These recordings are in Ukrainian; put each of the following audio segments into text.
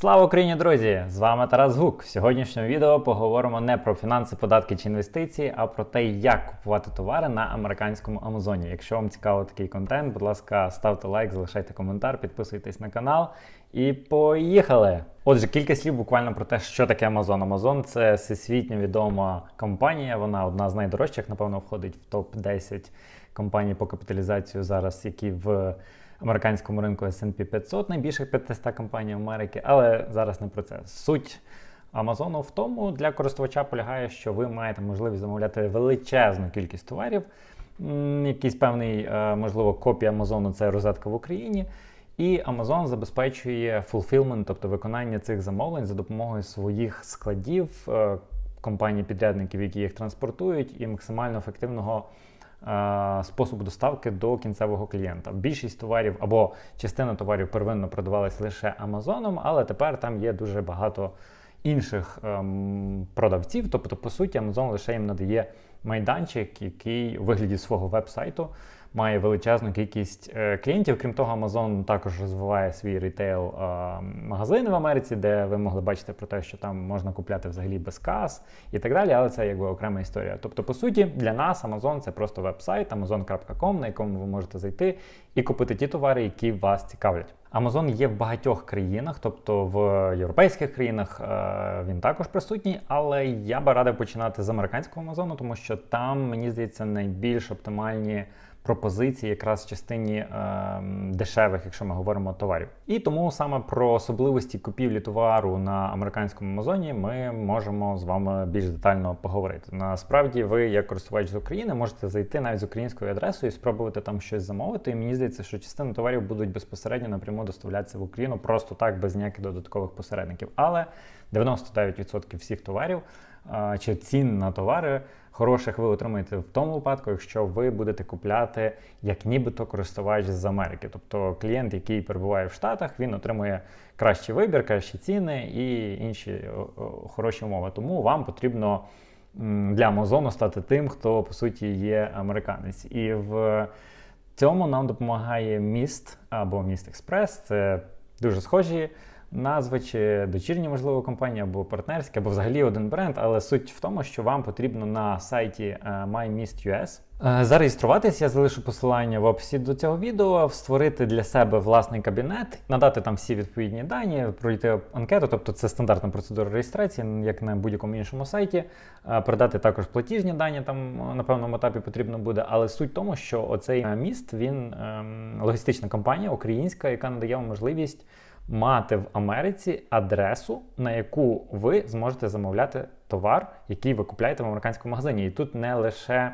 Слава Україні, друзі! З вами Тарас Гук. В сьогоднішньому відео поговоримо не про фінанси, податки чи інвестиції, а про те, як купувати товари на американському Амазоні. Якщо вам цікаво такий контент, будь ласка, ставте лайк, залишайте коментар, підписуйтесь на канал і поїхали! Отже, кілька слів буквально про те, що таке Amazon. Amazon – це всесвітньо відома компанія. Вона одна з найдорожчих, напевно, входить в топ 10 компаній по капіталізацію зараз, які в американському ринку S&P 500, найбільших 500 компаній Америки, але зараз не про це. Суть Амазону в тому для користувача полягає, що ви маєте можливість замовляти величезну кількість товарів. Якийсь певний, е, можливо, копія Амазону це розетка в Україні. І Amazon забезпечує fulfillment, тобто виконання цих замовлень за допомогою своїх складів, е, компаній-підрядників, які їх транспортують, і максимально ефективного способу доставки до кінцевого клієнта. Більшість товарів або частина товарів первинно продавалась лише Амазоном, але тепер там є дуже багато інших ем, продавців. Тобто, по суті, Амазон лише їм надає майданчик, який у вигляді свого веб-сайту має величезну кількість е, клієнтів. Крім того, Amazon також розвиває свій рітейл е, магазини в Америці, де ви могли бачити про те, що там можна купляти взагалі без кас і так далі. Але це якби окрема історія. Тобто, по суті, для нас Amazon це просто веб-сайт amazon.com, на якому ви можете зайти і купити ті товари, які вас цікавлять. Amazon є в багатьох країнах, тобто в європейських країнах е, він також присутній, але я би радив починати з американського Амазону, тому що там, мені здається, найбільш оптимальні пропозиції якраз в частині е, дешевих, якщо ми говоримо товарів. І тому саме про особливості купівлі товару на американському Амазоні ми можемо з вами більш детально поговорити. Насправді, ви, як користувач з України, можете зайти навіть з українською адресою і спробувати там щось замовити. І мені здається, що частина товарів будуть безпосередньо напряму доставлятися в Україну просто так, без ніяких додаткових посередників. Але 99% всіх товарів е, чи цін на товари хороших ви отримаєте в тому випадку, якщо ви будете купляти як нібито користувач з Америки. Тобто клієнт, який перебуває в Штатах, він отримує кращий вибір, кращі ціни і інші хороші умови. Тому вам потрібно для Амазону стати тим, хто по суті є американець. І в цьому нам допомагає міст або міст Експрес. Це дуже схожі назви чи дочірні, можливо, компанії, або партнерські, або взагалі один бренд. Але суть в тому, що вам потрібно на сайті е, MyMist.us е, Зареєструватись, я залишу посилання в описі до цього відео, створити для себе власний кабінет, надати там всі відповідні дані, пройти анкету, тобто це стандартна процедура реєстрації, як на будь-якому іншому сайті. Е, Передати також платіжні дані, там на певному етапі потрібно буде. Але суть в тому, що оцей міст він ем, логістична компанія українська, яка надає вам можливість мати в Америці адресу, на яку ви зможете замовляти товар, який ви купляєте в американському магазині. І тут не лише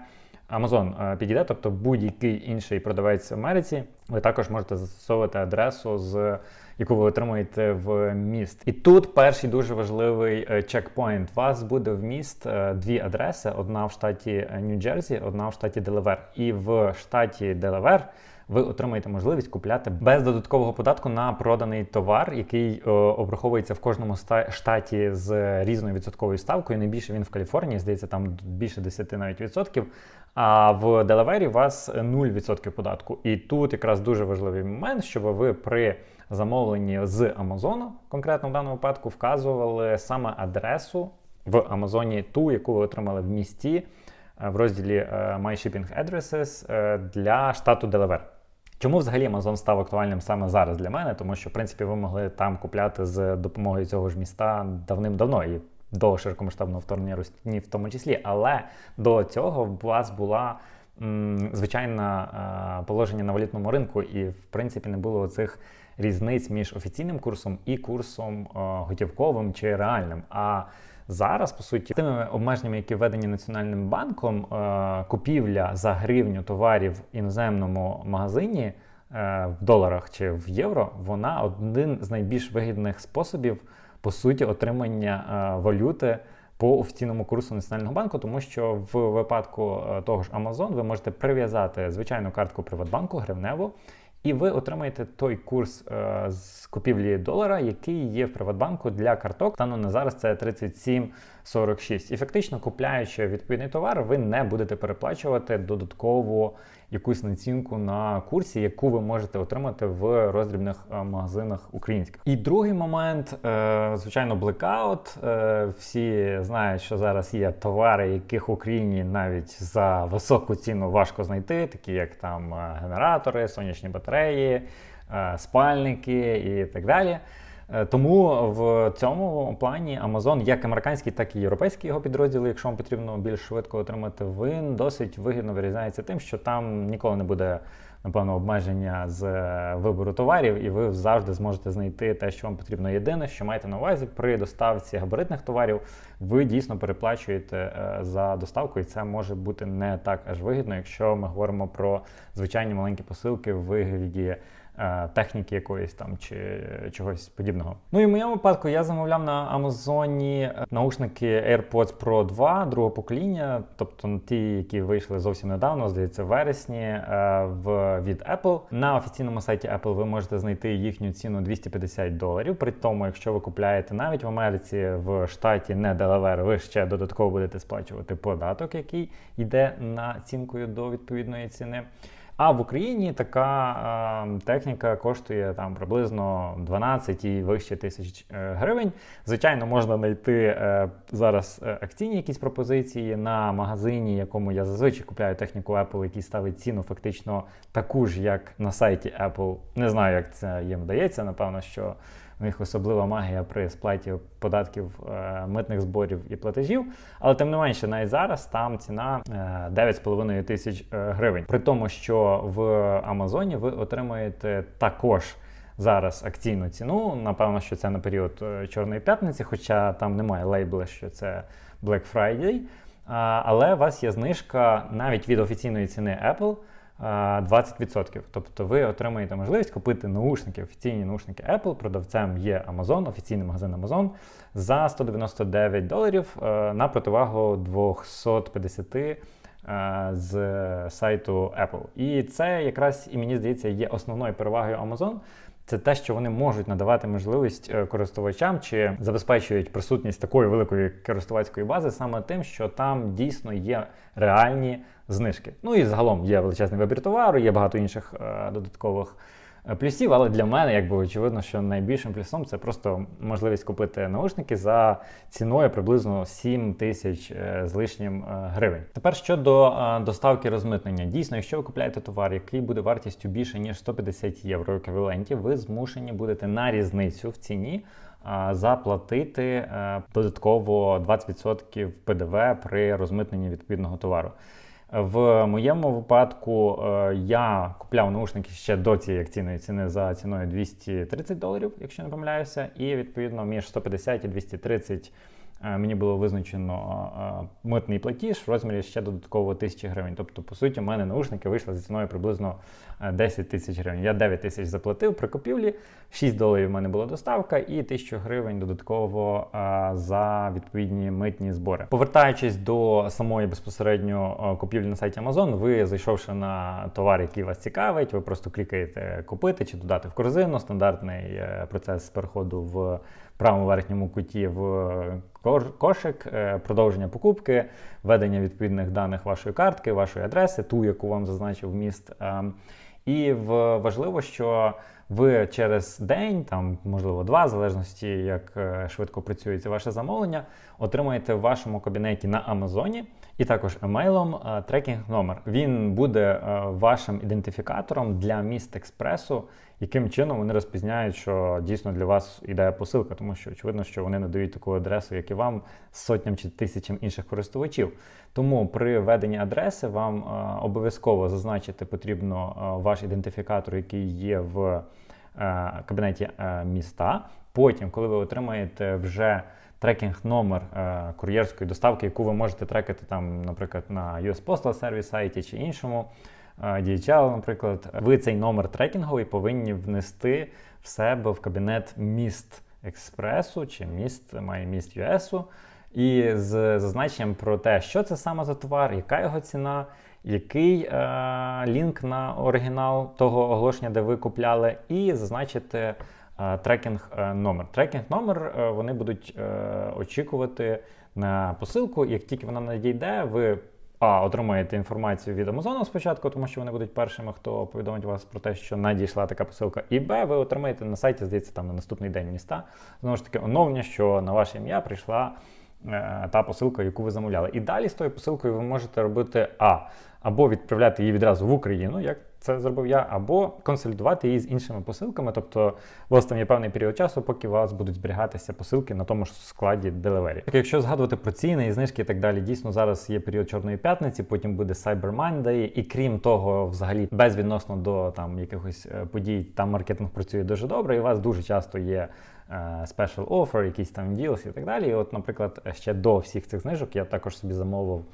Amazon е, підійде, тобто будь-який інший продавець в Америці, ви також можете застосовувати адресу, з яку ви отримуєте в міст. І тут перший дуже важливий е, чекпоінт. Вас буде в міст е, дві адреси: одна в штаті Нью-Джерсі, одна в штаті Делавер. І в штаті Делавер ви отримаєте можливість купляти без додаткового податку на проданий товар, який о, обраховується в кожному штаті з різною відсотковою ставкою. Найбільше він в Каліфорнії, здається, там більше 10 навіть відсотків. А в Делавері у вас 0% податку. І тут якраз дуже важливий момент, щоб ви при замовленні з Амазону, конкретно в даному випадку, вказували саме адресу в Амазоні, ту, яку ви отримали в місті. Е, в розділі е, My Shipping Addresses е, для штату Делавер. Чому взагалі Amazon став актуальним саме зараз для мене? Тому що, в принципі, ви могли там купляти з допомогою цього ж міста давним-давно і до широкомасштабного вторгнення Росії в тому числі. Але до цього у вас була м, звичайна положення на валютному ринку, і в принципі не було цих різниць між офіційним курсом і курсом готівковим чи реальним. А Зараз, по суті, тими обмеженнями, які введені Національним банком, е, купівля за гривню товарів в іноземному магазині е, в доларах чи в євро, вона один з найбільш вигідних способів, по суті, отримання е, валюти. По офіційному курсу Національного банку, тому що в випадку того ж Amazon ви можете прив'язати звичайну картку Приватбанку гривневу, і ви отримаєте той курс е, з купівлі долара, який є в Приватбанку для карток. Станом на зараз це 37,46. І фактично, купляючи відповідний товар, ви не будете переплачувати додатково якусь націнку на курсі, яку ви можете отримати в роздрібних е, магазинах українських. І другий момент, е, звичайно, блекаут. Е, Всі знають, що зараз є товари, яких в Україні навіть за високу ціну важко знайти, такі як там генератори, сонячні батареї, спальники і так далі. Е, Тому в цьому плані Amazon, як американський, так і європейський його підрозділи, якщо вам потрібно більш швидко отримати, він досить вигідно вирізняється тим, що там ніколи не буде напевно обмеження з е, вибору товарів, і ви завжди зможете знайти те, що вам потрібно. Єдине, що маєте на увазі при доставці габаритних товарів, ви дійсно переплачуєте е, за доставку, і це може бути не так аж вигідно, якщо ми говоримо про звичайні маленькі посилки в вигляді техніки якоїсь там чи чогось подібного. Ну і в моєму випадку я замовляв на Амазоні е, наушники AirPods Pro 2 другого покоління, тобто ті, які вийшли зовсім недавно, здається, в вересні е, в від Apple. На офіційному сайті Apple ви можете знайти їхню ціну 250 доларів. При тому, якщо ви купляєте навіть в Америці, в штаті не Делавер, ви ще додатково будете сплачувати податок, який йде націнкою до відповідної ціни. А в Україні така е, техніка коштує там приблизно 12 і вище тисяч е, гривень. Звичайно, можна знайти е, зараз е, акційні якісь пропозиції на магазині, якому я зазвичай купляю техніку Apple, який ставить ціну фактично таку ж, як на сайті Apple. Не знаю, як це їм вдається. Напевно, що у них особлива магія при сплаті податків, е, митних зборів і платежів. Але тим не менше, навіть зараз там ціна е, 9,5 тисяч е, гривень. При тому, що в Амазоні ви отримуєте також. Зараз акційну ціну, напевно, що це на період е, Чорної п'ятниці, хоча там немає лейбла, що це Black Friday. Але у вас є знижка навіть від офіційної ціни Apple 20%. Тобто ви отримаєте можливість купити наушники, офіційні наушники Apple. Продавцем є Amazon, офіційний магазин Amazon за 199 доларів е, на противагу 250 е, з сайту Apple. І це якраз і мені здається є основною перевагою Amazon. Це те, що вони можуть надавати можливість е, користувачам чи забезпечують присутність такої великої користувацької бази саме тим, що там дійсно є реальні знижки. Ну і загалом є величезний вибір товару, є багато інших е, додаткових е, плюсів, але для мене, якби очевидно, що найбільшим плюсом це просто можливість купити наушники за ціною приблизно 7 тисяч е, з лишнім е, гривень. Тепер щодо е, доставки розмитнення, дійсно, якщо ви купляєте товар, який буде вартістю більше ніж 150 євро еквіваленті, ви змушені будете на різницю в ціні. Заплатити е, додатково 20% ПДВ при розмитненні відповідного товару. В моєму випадку е, я купляв наушники ще до цієї акційної ціни за ціною 230 доларів, якщо не помиляюся, і відповідно між 150 і 230 е, мені було визначено е, митний платіж в розмірі ще додатково 1000 гривень. Тобто, по суті, у мене наушники вийшли за ціною приблизно е, 10 тисяч гривень. Я 9 тисяч заплатив при купівлі, 6 доларів в мене була доставка і 1000 гривень додатково е, за відповідні митні збори. Повертаючись до самої безпосередньо е, купівлі на сайті Amazon, ви зайшовши на товар, який вас цікавить, ви просто клікаєте купити чи додати в корзину. Стандартний е, процес переходу в правому верхньому куті в кошик, е, продовження покупки, введення відповідних даних вашої картки, вашої адреси, ту, яку вам зазначив міст. Ем, І важливо, що ви через день, там можливо два, в залежності як е, швидко працюється ваше замовлення, отримаєте в вашому кабінеті на Амазоні і також емейлом е, трекінг номер. Він буде е, вашим ідентифікатором для міст експресу, яким чином вони розпізняють, що дійсно для вас іде посилка, тому що очевидно, що вони надають таку адресу, як і вам, сотням чи тисячам інших користувачів. Тому при введенні адреси вам е, обов'язково зазначити потрібно е, ваш ідентифікатор, який є в е, кабінеті міста. Потім, коли ви отримаєте вже трекінг номер кур'єрської доставки, яку ви можете трекати там, наприклад, на US Postal Service сайті чи іншому. DHL, наприклад, ви цей номер трекінговий повинні внести в себе в кабінет міст експресу чи міст має міст ЮСу і з зазначенням про те, що це саме за товар, яка його ціна, який е, лінк на оригінал того оголошення, де ви купляли, і зазначити е, трекінг е, номер. Трекінг номер е, вони будуть е, очікувати на посилку. Як тільки вона надійде, ви А, отримаєте інформацію від Амазону спочатку, тому що вони будуть першими, хто повідомить вас про те, що надійшла така посилка. І Б, ви отримаєте на сайті, здається, там на наступний день міста. Знову ж таки, оновлення, що на ваше ім'я прийшла е, та посилка, яку ви замовляли. І далі з тою посилкою ви можете робити А. Або відправляти її відразу в Україну, як це зробив я, або консолідувати її з іншими посилками. Тобто у вас там є певний період часу, поки у вас будуть зберігатися посилки на тому ж складі Delivery. Так, якщо згадувати про ціни і знижки і так далі, дійсно зараз є період Чорної п'ятниці, потім буде Cyber Monday, і крім того, взагалі безвідносно до там якихось е, подій, там маркетинг працює дуже добре, і у вас дуже часто є. offer, якісь там deals і так далі. І от, наприклад, ще до всіх цих знижок я також собі замовив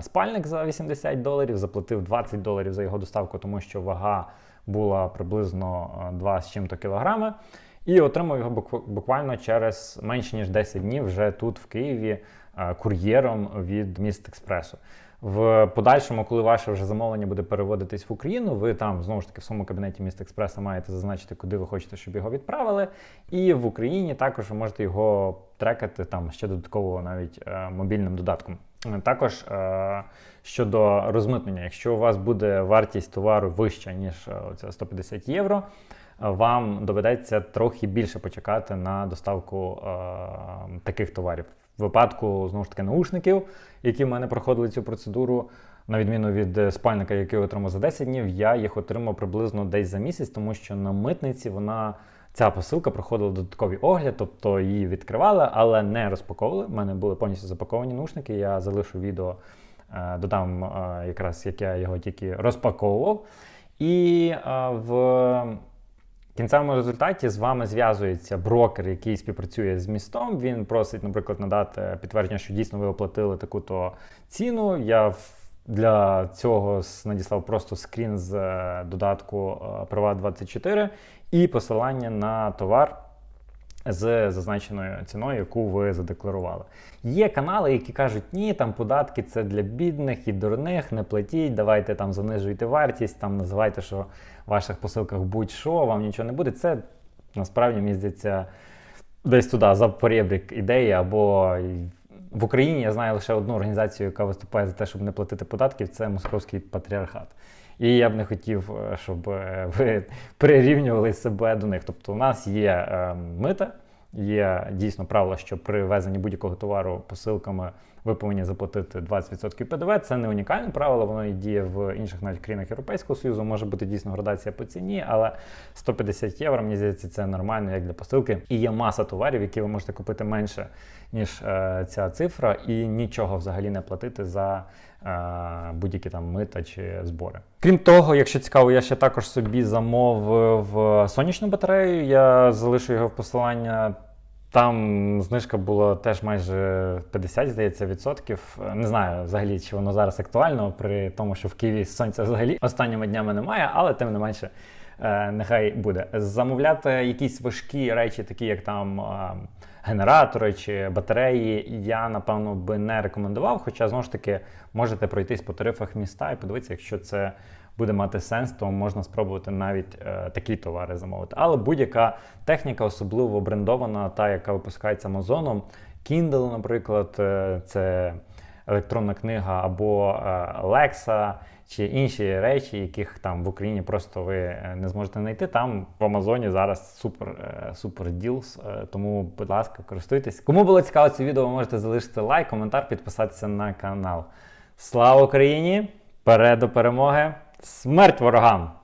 спальник за 80 доларів, заплатив 20 доларів за його доставку, тому що вага була приблизно е, 2 з чим-то кілограми. І отримав його буквально через менше ніж 10 днів вже тут, в Києві, е, кур'єром від міст експресу. В подальшому, коли ваше вже замовлення буде переводитись в Україну, ви там знову ж таки в своєму кабінеті міст експреса маєте зазначити, куди ви хочете, щоб його відправили. І в Україні також ви можете його трекати там ще додатково навіть е, мобільним додатком. Е, Також е, щодо розмитнення, якщо у вас буде вартість товару вища, ніж е, оця 150 євро, е, вам доведеться трохи більше почекати на доставку е, таких товарів. В випадку знову ж таки наушників, які в мене проходили цю процедуру, на відміну від е, спальника, який отримав за 10 днів, я їх отримав приблизно десь за місяць, тому що на митниці вона. Ця посилка проходила додатковий огляд, тобто її відкривали, але не розпаковували. У мене були повністю запаковані наушники. Я залишу відео, е, додам е, якраз як я його тільки розпаковував. І е, в кінцевому результаті з вами зв'язується брокер, який співпрацює з містом. Він просить, наприклад, надати підтвердження, що дійсно ви оплатили таку-то ціну. Я для цього надіслав просто скрін з додатку е, Privat24 і посилання на товар з зазначеною ціною, яку ви задекларували. Є канали, які кажуть, ні, там податки це для бідних і дурних, не платіть, давайте там занижуйте вартість, там називайте, що в ваших посилках будь-що, вам нічого не буде. Це насправді мені здається десь туди за поребрик ідеї або. В Україні я знаю лише одну організацію, яка виступає за те, щоб не платити податків, це московський патріархат. І я б не хотів, е, щоб е, ви прирівнювали себе до них. Тобто, у нас є е, мита, є дійсно правило, що при везенні будь-якого товару посилками ви повинні заплатити 20% ПДВ. Це не унікальне правило, воно і діє в інших навіть країнах Європейського Союзу. Може бути дійсно градація по ціні, але 150 євро, мені здається, це нормально як для посилки. І є маса товарів, які ви можете купити менше, ніж е, ця цифра, і нічого взагалі не платити за е, будь-які там мита чи збори. Крім того, якщо цікаво, я ще також собі замовив е, сонячну батарею. Я залишу його в посилання. Там знижка була теж майже 50, здається, відсотків. Не знаю взагалі, чи воно зараз актуально, при тому, що в Києві сонця взагалі останніми днями немає, але тим не менше, е, нехай буде. Замовляти якісь важкі речі, такі як там е, генератори чи батареї, я напевно би не рекомендував. Хоча знову ж таки можете пройтись по тарифах міста і подивитися, якщо це буде мати сенс, то можна спробувати навіть е, такі товари замовити. Але будь-яка техніка, особливо брендована, та яка випускається Амазоном, Kindle, наприклад, е, це електронна книга або е, Alexa, чи інші речі, яких там в Україні просто ви е, не зможете знайти. Там в Амазоні зараз супер е, супер ділс. Тому, будь ласка, користуйтесь. Кому було цікаво це відео, ви можете залишити лайк, коментар, підписатися на канал. Слава Україні! Вперед до перемоги! Смерть ворогам!